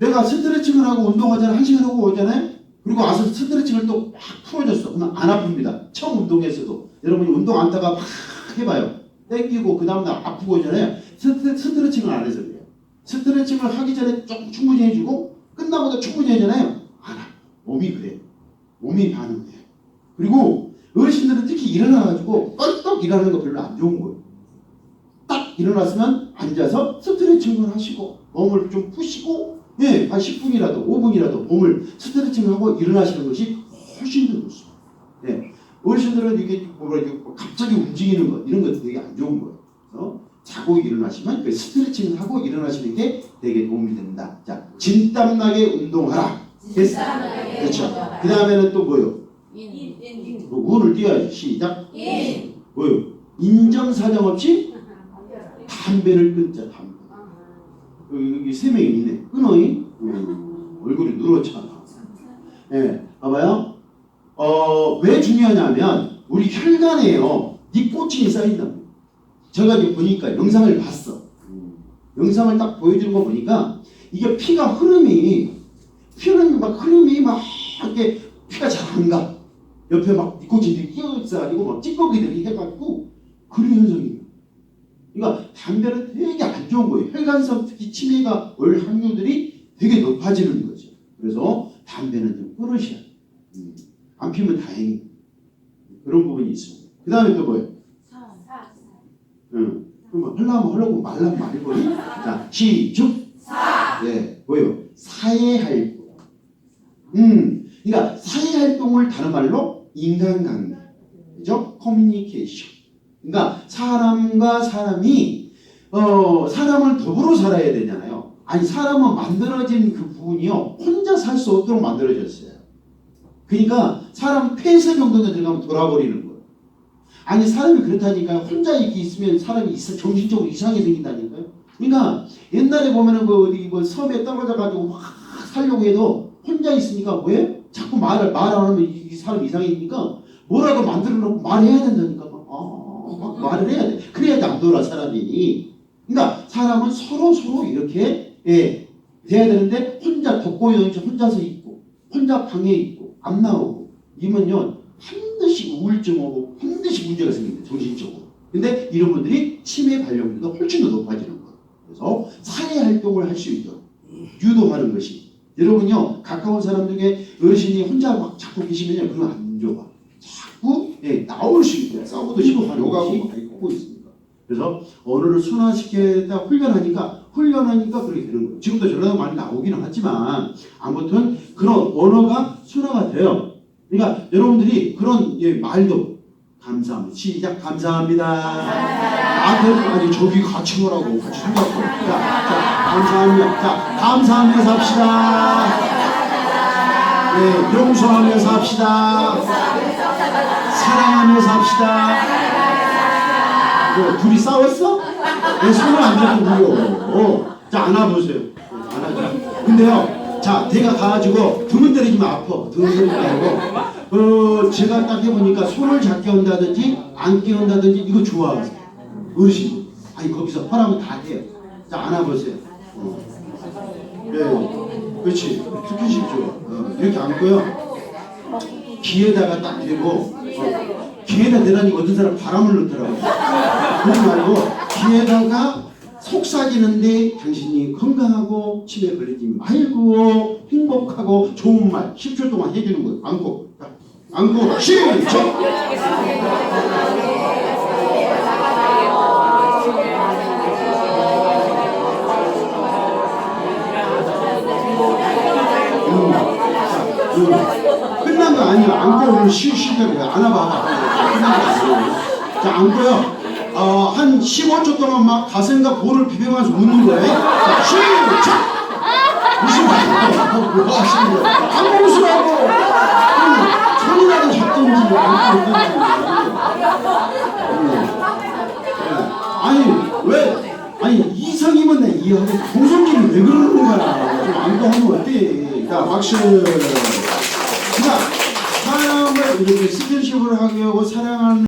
내가 스트레칭을 하고 운동하잖아. 한 시간 하고 오잖아요. 그리고 와서 스트레칭을 또 막 풀어줬어. 그러면 안 아픕니다. 처음 운동했어도. 여러분이 운동 안 다가 막 해봐요. 땡기고 그 다음날 아프고 오잖아요. 스트, 스트레칭을 안 해서 그래요. 스트레칭을 하기 전에 조금 충분히 해주고 끝나고도 충분히 하잖아요. 안 아. 몸이 그래요. 몸이 반응해요. 그리고 어르신들은 특히 일어나가지고 껄떡 일어나는 거 별로 안 좋은 거예요. 딱 일어났으면 앉아서 스트레칭을 하시고 몸을 좀 푸시고 예, 한 10분이라도 5분이라도 몸을 스트레칭을 하고 일어나시는 것이 훨씬 더 좋습니다. 예. 어르신들은 이게 뭐라 이게 갑자기 움직이는 것 이런 것도 되게 안 좋은 거예요. 그래서 자고 일어나시면 그 스트레칭을 하고 일어나시는 게 되게 도움이 된다. 자, 진땀나게 운동하라. 됐어? 그렇죠. 그 다음에는 또 뭐요? 뭐 운을 띄워야지. 시작. 뭐요? 인정사정 없이 담배를 끊자. 담배. 여기, 여기 세 명이 있네. 끊어이? 음, 얼굴이 누렇잖아. 예, 봐봐요. 어, 왜 중요하냐면, 우리 혈관에요, 니코틴이 쌓인다. 제가 이제 보니까 영상을 봤어. 영상을 딱 보여주는 거 보니까, 이게 피가 흐름이, 피는 막 흐름이 막, 이렇게 피가 잘 안 가. 옆에 막 니코틴이 끼어있어가지고, 막 찌꺼기들이 해가지고, 그런 현상이에요. 그러니까 담배는 되게 안 좋은 거예요. 혈관성 특히 치매가 올 확률들이 되게 높아지는 거죠. 그래서 담배는 좀 끊으셔야 돼요. 음, 안 피면 다행히 그런 부분이 있습니다. 그 다음에 또 뭐예요? 응. 그러면 하려고 말라면 말고. 자, 시중. 예, 뭐예요? 사회활동. 음, 그러니까 사회활동을 다른 말로 인간관계. 그죠? 커뮤니케이션. 그러니까 사람과 사람이 어 사람을 더불어 살아야 되잖아요. 아니 사람은 만들어진 그 부분이요 혼자 살 수 없도록 만들어졌어요. 그러니까 사람 폐쇄 정도에 들어가면 돌아버리는 거예요. 아니 사람이 그렇다니까요. 혼자 이렇게 있으면 사람이 있어 정신적으로 이상하게 생긴다니까요. 그러니까 옛날에 보면은 그 어디 뭐 섬에 떨어져 가지고 막 살려고 해도 혼자 있으니까 뭐예요? 자꾸 말을 말 안 하면 이, 이 사람 이상해지니까 뭐라도 만들어 놓고 말해야 된다니까. 막, 아, 막 말을 해야 돼. 그래야지 안 돌아 사람이. 그러니까 사람은 서로 서로 이렇게 예, 돼야 되는데 혼자 독고요인지 혼자서 있고 혼자 방에 있고 안 나오고 이면요 반드시 우울증 오고 반드시 문제가 생깁니다 정신적으로. 근데 이런 분들이 치매 발병률도 훨씬 더 높아지는 거예요. 그래서 사회 활동을 할 수 있도록 유도하는 것이 여러분요 가까운 사람 중에 어르신이 혼자 막 자꾸 계시면요 그건 안 좋아. 자꾸 예, 나올 수 있도록 싸우도 싶고 것이 많이 하고 있습니다. 그래서 언어를 순화시키다 훈련하니까 훈련하니까 그렇게 되는 거예요. 지금도 전라도 많이 나오기는 하지만 아무튼 그런 언어가 순화가 돼요. 그러니까 여러분들이 그런 예, 말도 감사합니다. 시작 감사합니다. 나한테 아니 저기 같이 오라고 같이 생각하고 자, 자 감사합니다. 자 감사하면서 합시다. 네, 용서하면서 합시다. 사랑하면서 합시다. 뭐 둘이 싸웠어? 왜 손을 안 잡고 그려? 어, 자 안아보세요. 안아줘. 근데요, 자 내가 가가지고 등을 때리지면 아파. 등을 때리지 말고 어 제가 딱 해보니까 손을 잡게 한다든지 안게 한다든지 이거 좋아하세요. 어르신. 아니 거기서 허락은 다 해요. 자 안아보세요. 어. 네, 그렇지. 스킨십 좋아. 어, 이렇게 안고요. 귀에다가 딱 대고 어, 귀에다 대라니 어떤 사람 바람을 넣더라고. 그러지 말고 귀에다가 속삭이는데 당신이 건강하고 치매 걸리지 말고 행복하고 좋은 말 10초 동안 해주는 거예요. 안고 자, 안고 시작. 음, 자, 음. 끝난 거 아니에요. 안고 오늘 쉬 쉬려고 안아봐. 자 안고요. 어, 한 15초 동안 막 가슴과 볼을 비벼가면서 웃는 거예요. 자, 시작! 웃으라고. 뭐 하시는 거예요? 안 웃으라고! 손이라도 잡든지. 네. 아니, 왜, 아니, 이성이면 내 이해하고, 동성끼리 왜 그러는 거야? 좀 안고 하면 어때? 자, 박수. 그러니까, 사람을 이렇게 스킨십을 하게 하고 사랑하는